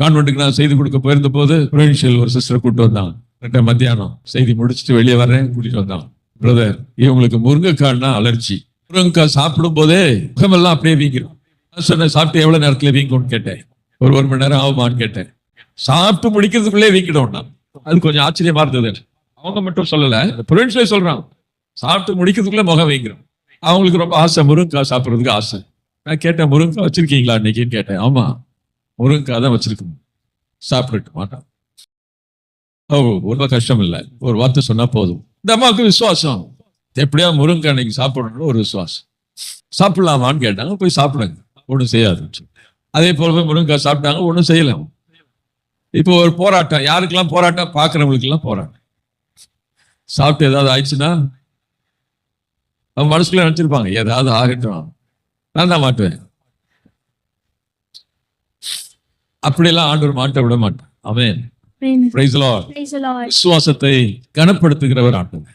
கான்வெண்ட்டுக்கு நான் செய்தி கொடுக்க போயிருந்த போது ப்ரொவின்ஷியல் ஒரு சிஸ்டர் கூப்பிட்டு வந்தாங்க ரெண்டை மத்தியானம். செய்தி முடிச்சுட்டு வெளியே வர்றேன் கூட்டிட்டு வந்தாங்க பிரதர் இவங்களுக்கு முருங்கைக்காய்னா அலர்ஜி. முருங்கைக்காய் சாப்பிடும் போதே முகமெல்லாம் அப்படியே வீங்கிடும் நான் சொன்னேன் சாப்பிட்டு எவ்வளவு நேரத்துல வீங்கும்னு கேட்டேன். ஒரு ஒரு மணி நேரம் ஆகுமான்னு கேட்டேன். சாப்பிட்டு முடிக்கிறதுக்குள்ளே வீங்கிடும் நான். அது கொஞ்சம் ஆச்சரியமா இருந்தது. அவங்க மட்டும் சொல்லல ப்ரொவின்ஷியல் சொல்கிறான் சாப்பிட்டு முடிக்கிறதுக்குள்ளே முகம் வீங்கிடும் அவங்களுக்கு ரொம்ப ஆசை முருங்கைக்காய் சாப்பிட்றதுக்கு ஆசை. நான் கேட்டேன் முருங்கைக்காய் வச்சிருக்கீங்களா? இன்னைக்குன்னு கேட்டேன். ஆமா. முருங்கைக்காய் தான் வச்சிருக்கணும். சாப்பிட்டுட்டு மாட்டான். ஓ ரொம்ப கஷ்டம் இல்லை. ஒரு வார்த்தை சொன்னா போதும். இந்த அம்மாவுக்கு விசுவாசம். எப்படியா முருங்கை அன்னைக்கு சாப்பிடணும்னு ஒரு விசுவாசம். சாப்பிடலாமான்னு கேட்டாங்க போய் சாப்பிடுங்க. ஒன்றும் செய்யாது. அதே போலவே முருங்கைக்காய் சாப்பிட்டாங்க ஒன்றும் செய்யலாம் இப்போ ஒரு போராட்டம். யாருக்கெல்லாம் போராட்டம்? பார்க்குறவங்களுக்கெல்லாம் போராட்டம். சாப்பிட்டு ஏதாவது ஆயிடுச்சுன்னா அவன் மனசுக்குள்ள நினச்சிருப்பாங்க ஏதாவது ஆகட்டும். நான் தான் மாட்டுவேன். அப்படியெல்லாம் ஆண்டவர் மாட்ட விட மாட்டேன் அவன். விசுவாசத்தை கனப்படுத்துகிறவர் ஆண்டவர்.